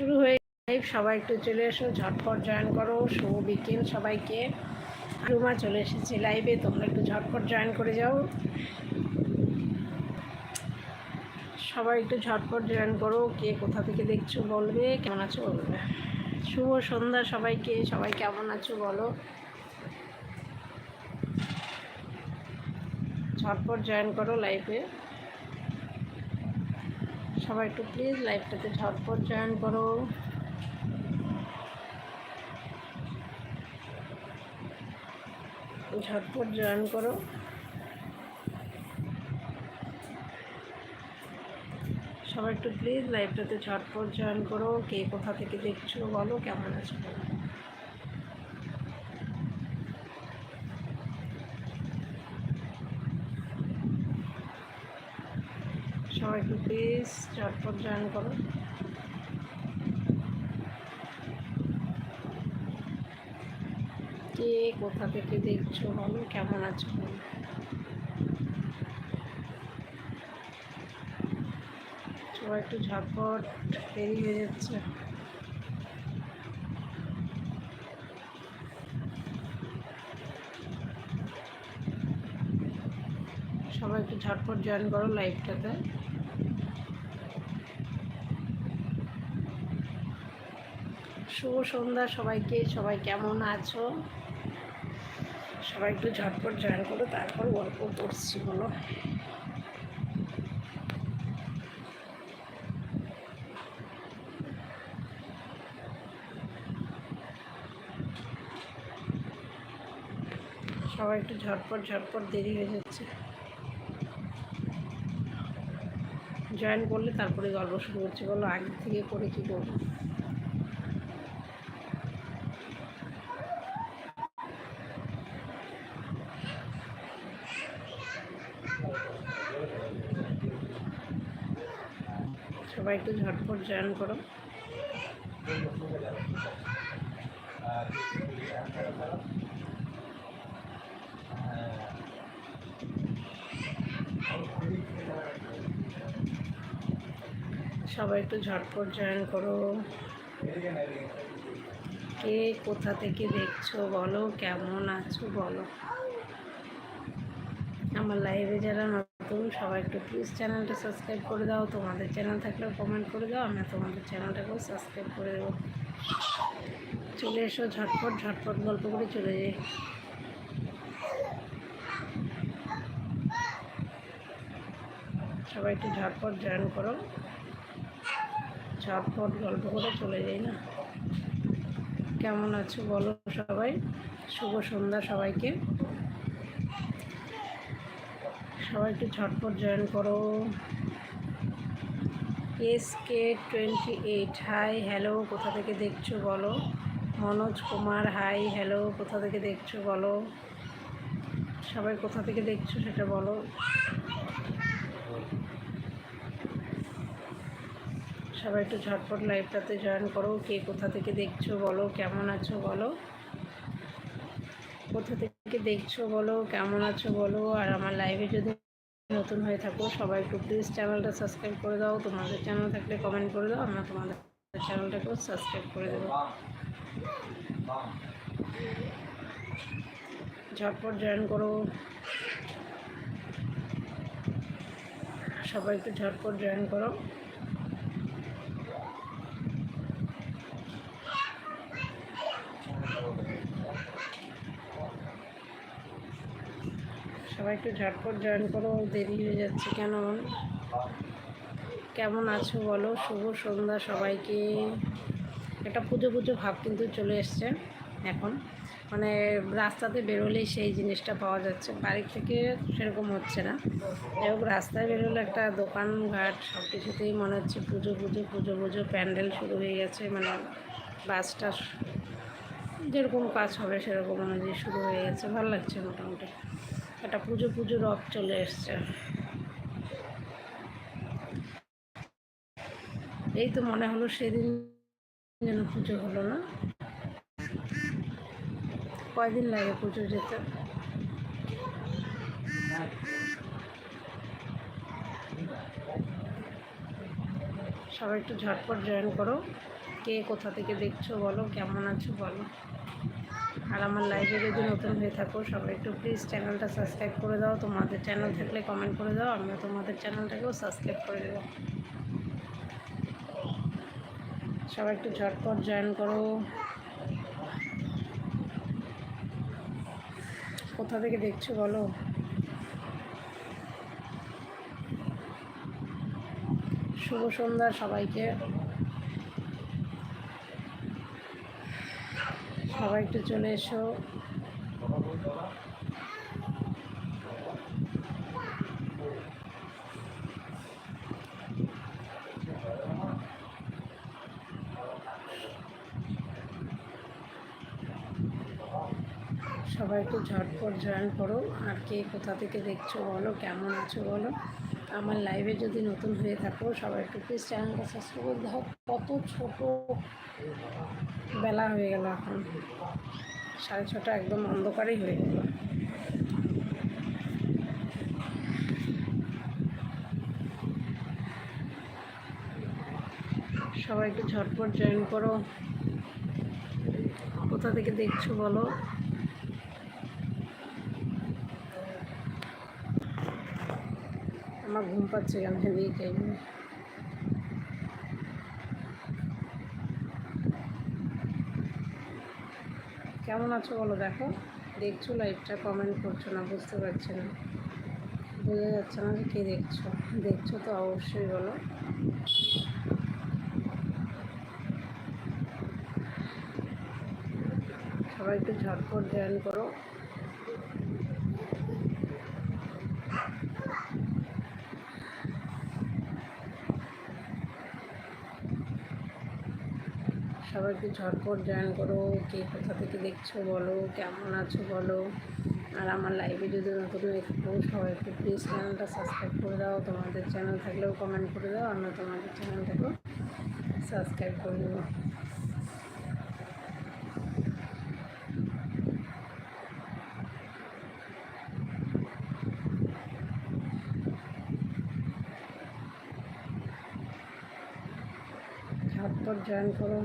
শুরু হয়ে লাইভ সবাই একটু চলে এসো, ঝটপট জয়েন করো। শুভ বিকেল সবাইকে। রুমা চলে এসেছে লাইভে, তোমরা একটু ঝটপট জয়েন করে যাও। সবাই একটু ঝটপট জয়েন করো, কে কোথা থেকে দেখছ বলবে, কেমন আছো বলবে। শুভ সন্ধ্যা সবাইকে, সবাই কেমন আছো বলো। ঝটপট জয়েন করো লাইভে। সবাই একটু প্লিজ লাইভটাতে ঝটপট জয়েন করো। ঝটপট জয়েন করো। সবাই একটু প্লিজ লাইভটাতে ঝটপট জয়েন করো। কে কোথা থেকে দেখছ বলো, কেমন আছো বলো। সবাই একটু প্লিজ ঝটপট জয়েন করো। কে কোথা থেকে দেখছ? বলো, কেমন আছো? সবাই একটু ঝটপট দেরি হয়ে যাচ্ছে। সবাই একটু ঝটপট জয়েন করো লাইভটাতে শুভ সন্ধ্যা সবাইকে, সবাই কেমন আছো? সবাই একটু ঝটপট জয়েন করো, তারপর গল্প করছি, বলো। সবাই একটু ঝটপট ঝটপট দেরি হয়ে যাচ্ছে। জয়েন করলে তারপরে গল্প শুরু করছি, বলো আগে থেকে করে কি করব? সবাই একটু ঝটপট জয়েন করো। সবাই একটু ঝটপট জয়েন করো। কে কোথা থেকে দেখছ বলো? কেমন আছো বলো? আমার লাইভে যারা নতুন, সবাই একটু প্লিজ চ্যানেলটা সাবস্ক্রাইব করে দাও। তোমাদের চ্যানেল থাকলে কমেন্ট করে দাও, আমি তোমাদের চ্যানেলটাকেও সাবস্ক্রাইব করে দেবো। চলে এসো ঝটপট ঝটপট গল্প করে চলে যাই। সবাই একটু ঝটপট জয়েন করো। ঝটপট গল্প করে চলে যাই না? কেমন আছো বলো সবাই। শুভ সন্ধ্যা সবাইকে। সবাই একটু ঝটপট জয়েন করো। S K twenty eight, hi, hello, কোথা থেকে দেখছ বলো? মনোজ কুমার, হাই, হ্যালো, কোথা থেকে দেখছ বলো? সবাই কোথা থেকে দেখছ সেটা বলো। সবাই একটু ঝটপট লাইভটাতে জয়েন করো। কে কোথা থেকে দেখছ বলো? কেমন আছো বলো? কোথা থেকে দেখছ বলো? কেমন আছো বলো? আর আমার লাইভে যদি নতুন হয়ে থাকো, সবাই একটু প্লিজ চ্যানেলটা সাবস্ক্রাইব করে দাও। তোমাদের চ্যানেল থাকলে কমেন্ট করে দাও, আমরা তোমাদের চ্যানেলটাকেও সাবস্ক্রাইব করে দেবো। ঝটপট জয়েন করো। সবাই একটু ঝটপট জয়েন করো। সবাই একটু ঝটপট জয়েন করো, দেরি হয়ে যাচ্ছে কেন? কেমন আছো বলো? শুভ সন্ধ্যা সবাইকে। একটা পুজো পুজো ভাব কিন্তু চলে এসছে এখন। মানে রাস্তাতে বেরোলেই সেই জিনিসটা পাওয়া যাচ্ছে। বাড়ি থেকে সেরকম হচ্ছে না। যাই হোক, রাস্তায় বেরোলে একটা দোকানঘাট সব কিছুতেই মনে হচ্ছে পুজো পুজো পুজো পুজো, প্যান্ডেল শুরু হয়ে গেছে। মানে বাসটা যেরকম কাজ হবে সেরকম অনুযায়ী শুরু হয়ে গেছে। ভালো লাগছে মোটামুটি। একটা পুজো পুজো রথ চলে এসছে। এই তো মনে হলো সেদিন যেন পুজো হলো না। কয়দিন লাগে পুজো যেতে? সবাই একটু ঝটপট জয়েন করো। কে কোথা থেকে দেখছ বলো, কেমন আছো বলো। আর আমার লাইভে যদি নতুন হয়ে থাকো, সবাই একটু প্লিজ চ্যানেলটা সাবস্ক্রাইব করে দাও। তোমাদের চ্যানেল থাকলে কমেন্ট করে দাও, আমিও তোমাদের চ্যানেলটাকেও সাবস্ক্রাইব করে দেবো। সবাই একটু ঝটপট জয়েন করো। কোথা থেকে দেখছ বলো? শুভ সন্ধ্যা সবাইকে। সবাই একটু চলে এসো। সবাই একটু ঝটপট জয়েন করো। আর কে কোথা থেকে দেখছ বলো, কেমন আছো বলো। আমার লাইভে যদি নতুন হয়ে থাকো, সবাই একটু প্লিজ চ্যানেলটা সাবস্ক্রাইব করে দেখো কত ছোট বেলা হয়ে গেল এখন। সাড়ে ছটা একদম অন্ধকারই হয়ে গেল। সবাই একটু ঝটপট জয়েন করো। কোথা থেকে দেখছ বলো? আমার ঘুম পাচ্ছে কেন হেভি টাইমে কেমন আছো বলো দেখো? দেখছ লাইভটা কমেন্ট করছ না? বুঝতে পারছি না। বোঝা যাচ্ছে না যে কে দেখছ। দেখছ তো অবশ্যই বলো। সবাই একটু ঝটপট জয়েন করো। সবাই একটু ঝটপট জয়েন করো, কে কোথা থেকে দেখছ বলো, কেমন আছো বলো। আর আমার লাইভে যদি নতুন থাকো, সবাই একটু প্লিজ চ্যানেলটা সাবস্ক্রাইব করে দাও। তোমাদের চ্যানেল থাকলেও কমেন্ট করে দাও আমরা তোমাদের চ্যানেলটাকেও সাবস্ক্রাইব করে দেবো ঝটপট জয়েন করো।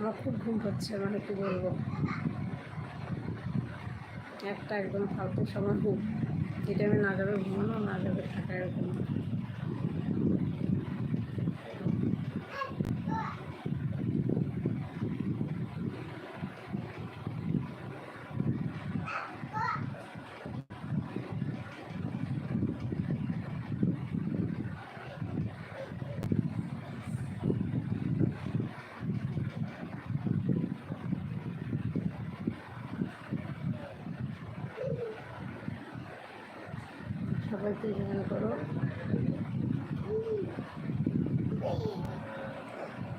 আমার খুব ঘুম হচ্ছে মানে কি বলব? একটা একদম ফালতু সময় ঘুম যেটা আমি না যাবে ঘুমানো, না যাবে থাকা, এরকম সবাইকে জয়েন করো।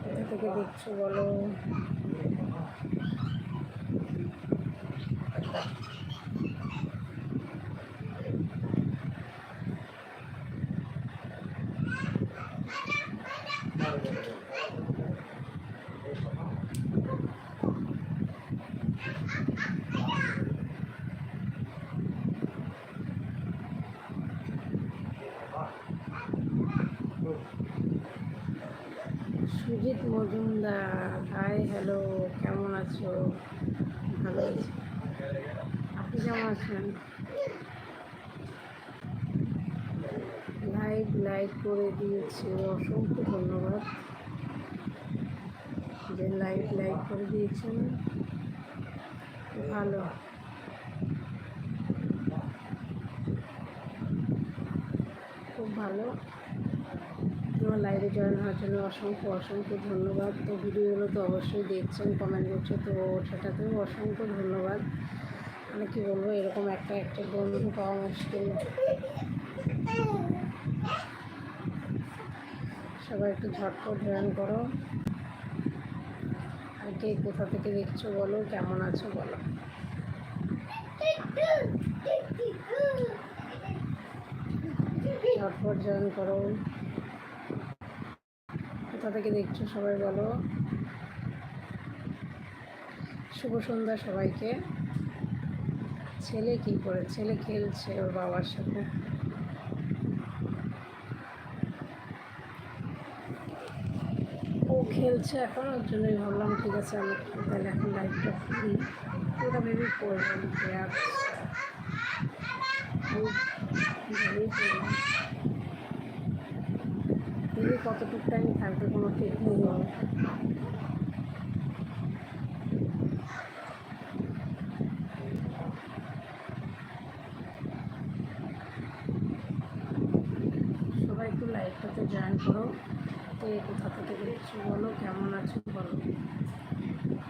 কোথা থেকে দেখছ বলো। সুজিত মজুমদার। হাই হ্যালো কেমন আছো? ভালো আছি। আপনি কেমন আছেন? লাইভ লাইক করে দিয়েছে, অসংখ্য ধন্যবাদ। যে লাইভ লাইক করে দিয়েছেন, ভালো। খুব ভালো। তোমার লাইভে জয়েন হওয়ার জন্য অসংখ্য অসংখ্য ধন্যবাদ। তো ভিডিওগুলো তো অবশ্যই দেখছেন কমেন্ট করছে, তো সেটাতেও অসংখ্য ধন্যবাদ। মানে কী বলব, এরকম একটা একটা বন্ধু পাওয়া মুশকিল। সবাই একটু ঝটপট জয়েন করো। আর কে কোথা থেকে দেখছ বলো, কেমন আছো বলো। ঝটপট জয়েন করো। থেকে দেখছ, সবাই বলো। শুভ সন্ধ্যা সবাইকে। ছেলে কি করে ছেলে খেলছে ওর বাবার সাথে। ও খেলছে এখন, ওর জন্যই ভাবলাম, ঠিক আছে, আমি তাহলে এখন লাইফটা খুলি ওটা ভেবে করব আর। কতটুকু টাইম থাকবে, কোনো ঠিক নেই। সবাই একটু লাইভটাতে জয়েন করো। তো কোথা থেকে দেখছ বলো, কেমন আছো বলো।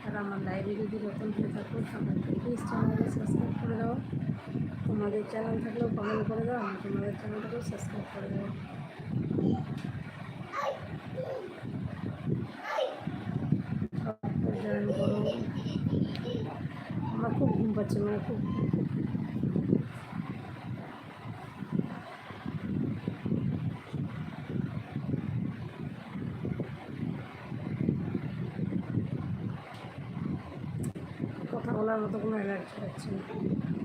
আর আমার লাইভে যদি নতুন হয়ে থাকো সবাইকে প্লিজ চ্যানেলকে সাবস্ক্রাইব করে দাও। তোমাদের চ্যানেল থাকলেও কমেন্ট করে দাও আমি তোমাদের চ্যানেলটাকেও সাবস্ক্রাইব করে দেবো জয়েন করো আমার খুব ঘুম পাচ্ছে মানে খুব কথা বলার মতো কোনো এনার্জি পাচ্ছি না